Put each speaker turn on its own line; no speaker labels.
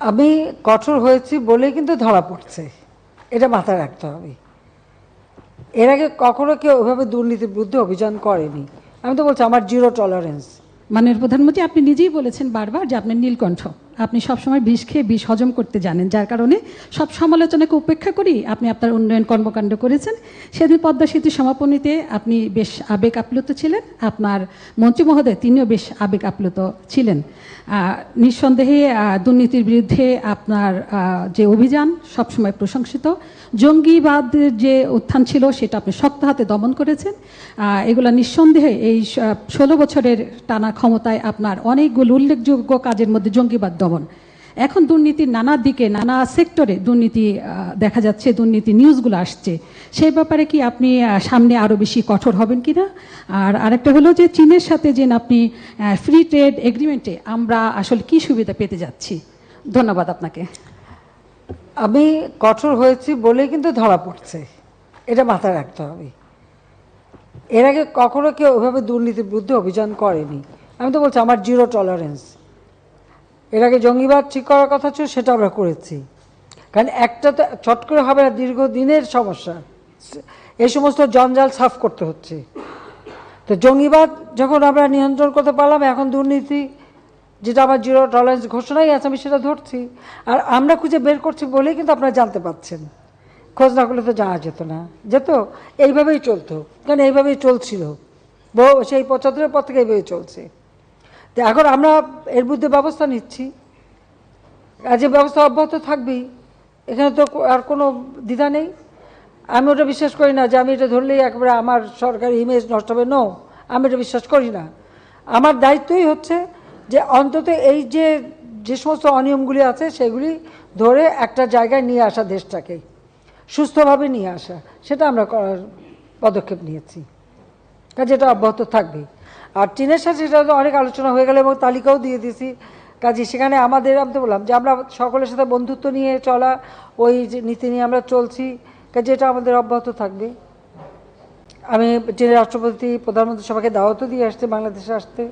আমি কঠোর হয়েছি বলেই কিন্তু ধরা পড়ছে। এটা মাথায় রাখতে হবে। এর আগে কখনো কেউ ওইভাবে দুর্নীতির বিরুদ্ধে অভিযান করেনি। আমি তো বলছি আমার জিরো টলারেন্স
মাননীয় প্রধানমন্ত্রী, আপনি নিজেই বলেছেন বারবার যে আপনার নীলকণ্ঠ। আপনি সবসময় বিষ খেয়ে বিষ হজম করতে জানেন, যার কারণে সব সমালোচনাকে উপেক্ষা করি আপনি আপনার উন্নয়ন কর্মকাণ্ড করেছেন। সেদিন পদ্মা সেতু সমাপনীতে আপনি বেশ আবেগ আপ্লুত ছিলেন, আপনার মন্ত্রী মহোদয় তিনিও বেশ আবেগ আপ্লুত ছিলেন। নিঃসন্দেহে দুর্নীতির বিরুদ্ধে আপনার যে অভিযান সবসময় প্রশংসিত। জঙ্গিবাদের যে উত্থান ছিল, সেটা আপনি শক্ত হাতে দমন করেছেন। এগুলা নিঃসন্দেহে এই ষোলো বছরের টানা ক্ষমতায় আপনার অনেকগুলো উল্লেখযোগ্য কাজের মধ্যে জঙ্গিবাদ দমন এখন দুর্নীতির নানা দিকে, নানা সেক্টরে দুর্নীতি দেখা যাচ্ছে, দুর্নীতি নিউজগুলো আসছে। সেই ব্যাপারে কি আপনি সামনে আরও বেশি কঠোর হবেন কি না আর আরেকটা হলো যে চীনের সাথে যে আপনি ফ্রি ট্রেড এগ্রিমেন্টে আমরা আসলে কি সুবিধা পেতে যাচ্ছি? ধন্যবাদ আপনাকে।
আমি কঠোর হয়েছি বলেই কিন্তু ধরা পড়ছে। এটা মাথায় রাখতে হবে। এর আগে কখনো কেউ ওইভাবে দুর্নীতির বিরুদ্ধে অভিযান করেনি। আমি তো বলছি আমার জিরো টলারেন্স এর আগে জঙ্গিবাদ ঠিক করার কথা ছিল, সেটা আমরা করেছি। কারণ একটা তো চট করে হবে না, দীর্ঘদিনের সমস্যা। এই সমস্ত জঞ্জাল সাফ করতে হচ্ছে। তো জঙ্গিবাদ যখন আমরা নিয়ন্ত্রণ করতে পারলাম, এখন দুর্নীতি, যেটা আমার জিরো টলারেন্স ঘোষণাই আছে, আমি সেটা ধরছি। আর আমরা খুঁজে বের করছি বলেই কিন্তু আপনারা জানতে পাচ্ছেন। খোঁজ না করলে তো জানা যেত না। যেত, এইভাবেই চলতো। কারণ এইভাবেই চলছিল। সেই পঁচাত্তরের পর থেকে এইভাবেই চলছে। এখন আমরা এর বিরুদ্ধে ব্যবস্থা নিচ্ছি। যে ব্যবস্থা অব্যাহত থাকবেই, এখানে তো আর কোনো দ্বিধা নেই। আমি ওটা বিশ্বাস করি না যে আমি এটা ধরলেই একবারে আমার সরকারি ইমেজ নষ্ট হবে। নো আমি এটা বিশ্বাস করি না। আমার দায়িত্বই হচ্ছে যে অন্তত এই যে যে সমস্ত অনিয়মগুলি আছে সেগুলি ধরে একটা জায়গায় নিয়ে আসা দেশটাকে, সুস্থভাবে নিয়ে আসা, সেটা আমরা করার পদক্ষেপ নিয়েছি। কাজে এটা অব্যাহত থাকবে আর চীনের সাথে সেটা অনেক আলোচনা হয়ে গেল এবং তালিকাও দিয়ে দিয়েছি। কাজে সেখানে আমাদের, আমি তো বললাম যে আমরা সকলের সাথে বন্ধুত্ব নিয়ে চলা, ওই নীতি নিয়ে আমরা চলছি, কাজে এটা আমাদের অব্যাহত থাকবে। আমি চীনের রাষ্ট্রপতি, প্রধানমন্ত্রী সবাইকে দাওয়াতও দিয়ে আসছে বাংলাদেশে আসতে।